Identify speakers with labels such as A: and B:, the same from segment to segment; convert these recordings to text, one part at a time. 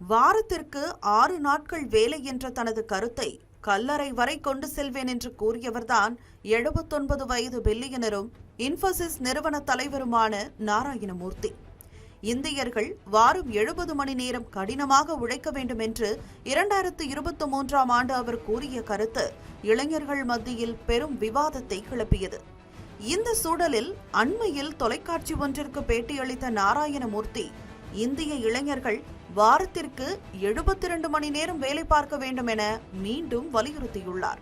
A: வாரத்திற்கு ஆறு நாட்கள் வேலை என்ற தனது கருத்தை கல்லறை வரை கொண்டு செல்வேன் என்று கூறியவர்தான் எழுபத்தொன்பது வயது பில்லியனரும் இன்ஃபோசிஸ் நிறுவன தலைவருமான நாராயணமூர்த்தி. இந்தியர்கள் வாரம் எழுபது மணி நேரம் கடினமாக உழைக்க வேண்டும் என்று இரண்டாயிரத்து இருபத்தி மூன்றாம் ஆண்டு அவர் கூறிய கருத்து இளைஞர்கள் மத்தியில் பெரும் விவாதத்தை கிளப்பியது. இந்த சூழலில் அண்மையில் தொலைக்காட்சி ஒன்றிற்கு பேட்டியளித்த நாராயணமூர்த்தி இந்திய இளைஞர்கள் வாரத்திற்கு எழுபத்தி இரண்டு மணி நேரம் வேலை பார்க்க வேண்டும் என மீண்டும் வலியுறுத்தியுள்ளார்.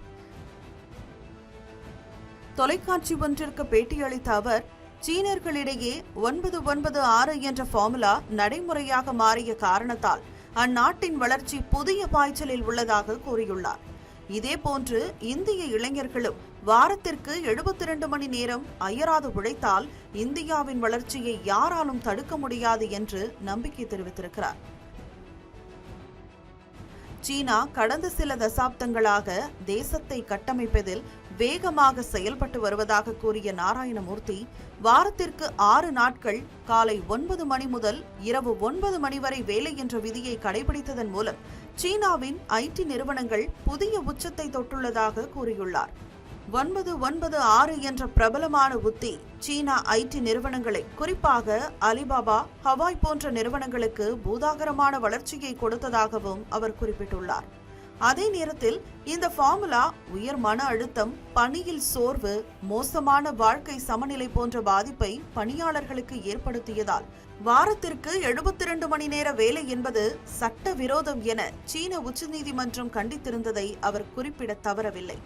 A: தொலைக்காட்சி ஒன்றிற்கு பேட்டியளித்த அவர் சீனர்களிடையே ஒன்பது ஒன்பது ஆறு என்ற ஃபார்முலா நடைமுறையாக மாறிய காரணத்தால் அந்நாட்டின் வளர்ச்சி புதிய பாய்ச்சலில் உள்ளதாக கூறியுள்ளார். இதேபோன்று இந்திய இளைஞர்களும் வாரத்திற்கு எழுபத்தி இரண்டு மணி நேரம் அயராது உழைத்தால் இந்தியாவின் வளர்ச்சியை யாராலும் தடுக்க முடியாது என்று நம்பிக்கை தெரிவித்திருக்கிறார். சீனா கடந்த சில தசாப்தங்களாக தேசத்தை கட்டமைப்பதில் வேகமாக செயல்பட்டு வருவதாக கூறிய நாராயணமூர்த்தி வாரத்திற்கு ஆறு நாட்கள் காலை ஒன்பது மணி முதல் இரவு ஒன்பது மணி வரை வேலை என்ற விதியை கடைபிடித்ததன் மூலம் சீனாவின் ஐடி நிறுவனங்கள் புதிய உச்சத்தை தொட்டுள்ளதாக கூறியுள்ளார். ஒன்பது ஒன்பது ஆறு என்ற பிரபலமான உத்தி சீனா ஐடி நிறுவனங்களை குறிப்பாக அலிபாபா ஹவாய் போன்ற நிறுவனங்களுக்கு பூதாகரமான வளர்ச்சியை கொடுத்ததாகவும் அவர் குறிப்பிட்டுள்ளார். அதே நேரத்தில் இந்த ஃபார்முலா உயர் மன அழுத்தம் பணியில் சோர்வு மோசமான வாழ்க்கை சமநிலை போன்ற பாதிப்பை பணியாளர்களுக்கு ஏற்படுத்தியதால் வாரத்திற்கு எழுபத்தி இரண்டு மணி நேர வேலை என்பது சட்ட விரோதம் என சீன உச்சநீதிமன்றம் கண்டித்திருந்ததை அவர் குறிப்பிட தவறவில்லை.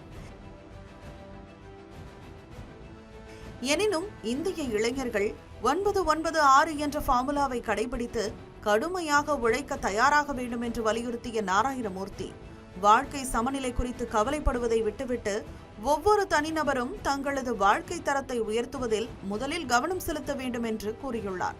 A: எனினும் இந்திய இளைஞர்கள் ஒன்பது ஒன்பது ஆறு என்ற ஃபார்முலாவை கடைபிடித்து கடுமையாக உழைக்க தயாராக வேண்டும் என்று வலியுறுத்திய நாராயணமூர்த்தி வாழ்க்கை சமநிலை குறித்து கவலைப்படுவதை விட்டுவிட்டு ஒவ்வொரு தனிநபரும் தங்களது வாழ்க்கை தரத்தை உயர்த்துவதில் முதலில் கவனம் செலுத்த வேண்டும் என்று கூறியுள்ளார்.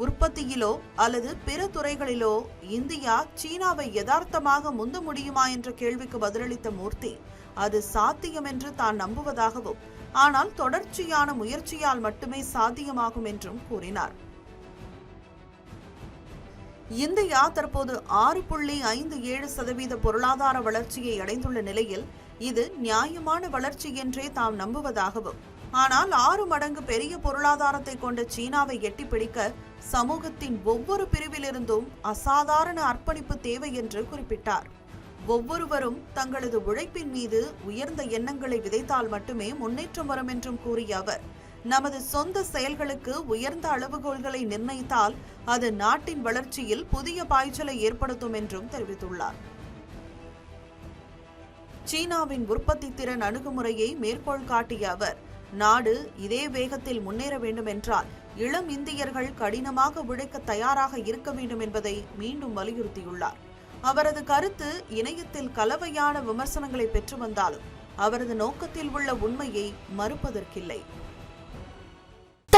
A: உற்பத்தியிலோ அல்லது பிற துறைகளிலோ இந்தியா சீனாவை யதார்த்தமாக முந்த முடியுமா என்ற கேள்விக்கு பதிலளித்த மூர்த்தி அது சாத்தியம் என்று தான் நம்புவதாகவும் ஆனால் தொடர்ச்சியான முயற்சியால் மட்டுமே சாத்தியமாகும் என்றும் கூறினார். இந்தியா தற்போது ஆறு புள்ளி ஐந்து ஏழு சதவீத பொருளாதார வளர்ச்சியை அடைந்துள்ள நிலையில் இது நியாயமான வளர்ச்சி என்றே தாம் நம்புவதாகவும் ஆனால் ஆறு மடங்கு பெரிய பொருளாதாரத்தை கொண்ட சீனாவை எட்டிப்பிடிக்க சமூகத்தின் ஒவ்வொரு பிரிவிலிருந்தும் அசாதாரண அர்ப்பணிப்பு தேவை என்று குறிப்பிட்டார். ஒவ்வொருவரும் தங்களது உழைப்பின் மீது உயர்ந்த எண்ணங்களை விதைத்தால் மட்டுமே முன்னேற்றம் வரும் என்றும் கூறிய அவர் நமது சொந்த செயல்களுக்கு உயர்ந்த அளவுகோல்களை நிர்ணயித்தால் அது நாட்டின் வளர்ச்சியில் புதிய பாய்ச்சலை ஏற்படுத்தும் என்றும் தெரிவித்துள்ளார். சீனாவின் உற்பத்தி திறன் அணுகுமுறையை மேற்கோள் காட்டிய அவர் நாடு இதே வேகத்தில் முன்னேற வேண்டும் என்றால் இளம் இந்தியர்கள் கடினமாக உழைக்க தயாராக இருக்க வேண்டும் என்பதை மீண்டும் வலியுறுத்தியுள்ளார். அவரது கருத்து இணையத்தில் கலவையான விமர்சனங்களை பெற்று வந்தாலும் அவரது நோக்கத்தில் உள்ள உண்மையை மறுப்பதற்கில்லை.